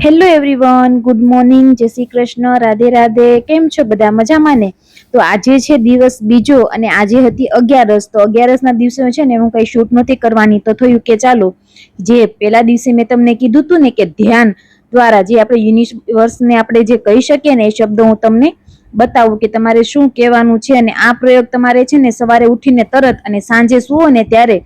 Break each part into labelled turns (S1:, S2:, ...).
S1: Hello everyone good morning જય શ્રી કૃષ્ણ, રાધે રાધે, કેમ છો બધા? મજામાં ને? તો આજે છે દિવસ બીજો અને આજે હતી અગિયારસ. તો અગિયારસના દિવસે છે ને, હું કંઈ શૂટ નથી કરવાની. તો થયું કે ચાલો, જે પહેલા દિવસે મેં તમને કીધું હતું ને કે ધ્યાન દ્વારા જે આપણે યુનિવર્સને આપણે જે કહી શકીએ ને એ શબ્દ હું તમને બતાવું કે તમારે શું કહેવાનું છે અને આ પ્રયોગ તમારે છે ને સવારે ઉઠીને તરત અને સાંજે સુવો ને ત્યારે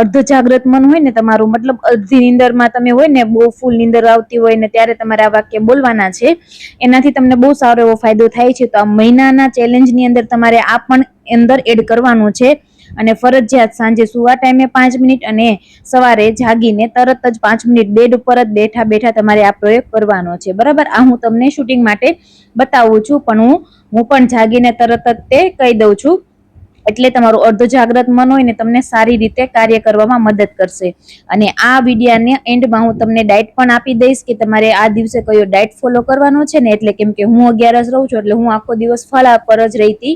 S1: અર્ધ જાગ્રત મન હોય ને તમારું, મતલબ અડધી નિંદરમાં તમે હોય ને બહુ ફૂલ નિંદર આવતી હોય ને ત્યારે તમારે આ વાક્ય બોલવાના છે. એનાથી તમને બહુ સારો એવો ફાયદો થાય છે. તો આ મહિનાના ચેલેન્જની અંદર તમારે આ પણ અંદર એડ કરવાનું છે. અને ફરજિયાત સાંજે સુવા ટાઈમે પાંચ મિનિટ અને સવારે જાગીને તરત જ પાંચ મિનિટ બેડ ઉપર જ બેઠા બેઠા તમારે આ પ્રયોગ કરવાનો છે. બરાબર? આ હું તમને શૂટિંગ માટે બતાવું છું, પણ હું હું પણ જાગીને તરત જ તે કહી દઉં છું. એટલે તમારું અર્ધ જાગ્રત મન હોય ને તમને સારી રીતે કાર્ય કરવામાં મદદ કરશે. અને આ વિડીયાને એન્ડમાં હું તમને ડાયટ પણ આપી દઈશ કે તમારે આ દિવસે કયો ડાયટ ફોલો કરવાનો છે ને? એટલે કેમ કે હું અગિયારસ રહું છું, એટલે હું આખો દિવસ ફળા પર જ રહી હતી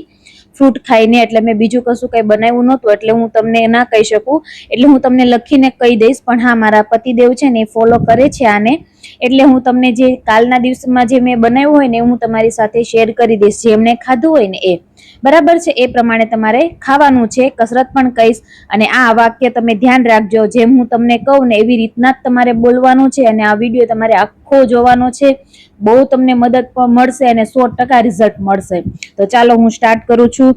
S1: ફ્રૂટ ખાઈને એટલે મેં બીજું કશું કઈ બનાવ્યું નહોતું, એટલે હું તમને ના કહી શકું. એટલે હું તમને લખીને કહી દઈશ, પણ હા, મારા પતિદેવ છે ને એ ફોલો કરે છે આને. એટલે હું તમને જે કાલના દિવસમાં જે મેં બનાવ્યું હોય ને હું તમારી સાથે શેર કરી દઈશ. જે ખાધું હોય ને એ. બરાબર છે? એ પ્રમાણે તમારે ખાવાનું છે. કસરત પણ કહીશ અને આ વાક્ય તમે ધ્યાન રાખજો. જેમ હું તમને કહું ને, એવી રીતના જ તમારે બોલવાનું છે અને આ વીડિયો તમારે આખો જોવાનો છે. બહુ તમને મદદ પણ મળશે અને સો ટકા રિઝલ્ટ મળશે. તો ચાલો હું સ્ટાર્ટ કરું છું.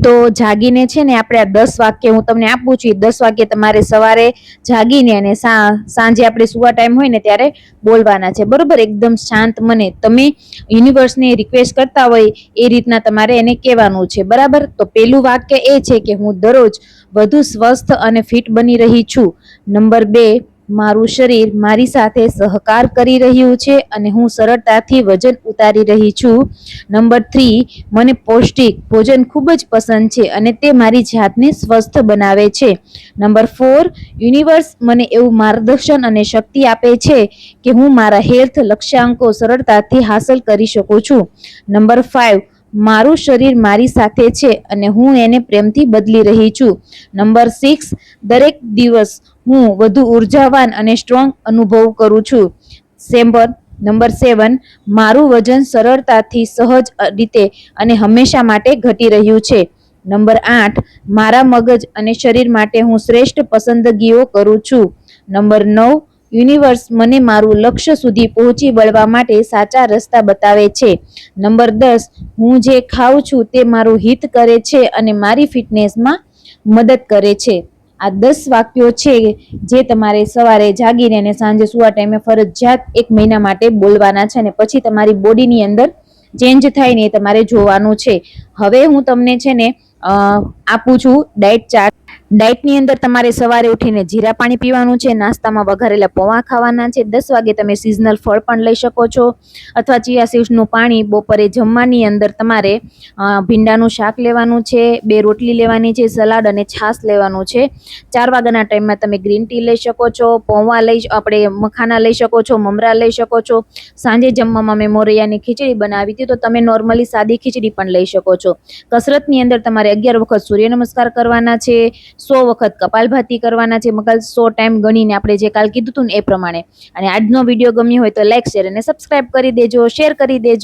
S1: તો જાગીને છે ને આપણે આ દસ વાક્ય હું તમને આપું છું. દસ વાક્ય તમારે સવારે જાગીને અને સાંજે આપણે સુવા ટાઈમ હોય ને ત્યારે બોલવાના છે. બરોબર? એકદમ શાંત મને. તમે યુનિવર્સને રિક્વેસ્ટ કરતા હોય એ રીતના તમારે એને કહેવાનું છે. બરાબર? તો પહેલું વાક્ય એ છે કે હું દરરોજ વધુ સ્વસ્થ અને ફિટ બની રહી છું. નંબર બે મારું શરીર મારી સાથે સહકાર કરી રહ્યું છે અને હું સરળતાથી વજન ઉતારી રહી છું. નંબર થ્રી, મને પૌષ્ટિક ભોજન ખૂબ જ પસંદ છે અને તે મારી જાતને સ્વસ્થ બનાવે છે. નંબર ફોર, યુનિવર્સ મને એવું માર્ગદર્શન અને શક્તિ આપે છે કે હું મારા હેલ્થ લક્ષ્યાંકો સરળતાથી હાંસલ કરી શકું છું. નંબર ફાઇવ મારું શરીર મારી સાથે છે અને હું એને પ્રેમથી બદલી રહી છું. નંબર સિક્સ, દરેક દિવસ હું વધુ ઉર્જાવાન અને સ્ટ્રોંગ અનુભવ કરું છું. સેમ્બર, નંબર સેવન, મારું વજન સરળતાથી સહજ રીતે અને હંમેશા માટે ઘટી રહ્યું છે. નંબર આઠ, મારા મગજ અને શરીર માટે હું શ્રેષ્ઠ પસંદગીઓ કરું છું. નંબર નવ, યુનિવર્સ મને મારું લક્ષ્ય સુધી પહોંચી વળવા માટે સાચા રસ્તા બતાવે છે. નંબર દસ, હું જે ખાઉં છું તે મારું હિત કરે છે અને મારી ફિટનેસમાં મદદ કરે છે. આ દસ વાક્યો છે જે તમારે સવારે જાગીને અને સાંજે સુવા ટાઈમે ફરજિયાત એક મહિના માટે બોલવાના છે અને પછી તમારી બોડીની અંદર ચેન્જ થાય ને એ તમારે જોવાનું છે. હવે હું તમને છે ને આપું છું ડાયટ ચાર્ટ ડાયટની અંદર તમારે સવારે ઉઠીને જીરા પાણી પીવાનું છે, નાસ્તામાં વઘારેલા પૌવા ખાવાના છે. દસ વાગે તમે સિઝનલ ફળ પણ લઈ શકો છો. અથવા ચિયા સીડ્સનું પાણી બપોરે જમવાની અંદર તમારે ભીંડાનું શાક લેવાનું છે, બે રોટલી લેવાની છે, સલાડ અને છાશ લેવાનું છે. ચાર વાગ્યાના ટાઈમમાં તમે ગ્રીન ટી લઈ શકો છો, પૌવા લઈ આપણે મખાના લઈ શકો છો, મમરા લઈ શકો છો. સાંજે જમવામાં મેં મોરૈયાની ખીચડી બનાવી હતી, તો તમે નોર્મલી સાદી ખીચડી પણ લઈ શકો છો. કસરતની અંદર તમારે અગિયાર વખત સૂર્ય નમસ્કાર કરવાના છે સો વખત કપાલભાતી કરવાના છે. મગલ સો ટાઈમ ગણીને આપણે જે કાલ કીધું હતું ને એ પ્રમાણે. અને આજનો વીડિયો ગમ્યો હોય તો લાઈક, શેર અને સબસ્ક્રાઈબ કરી દેજો, શેર કરી દેજો.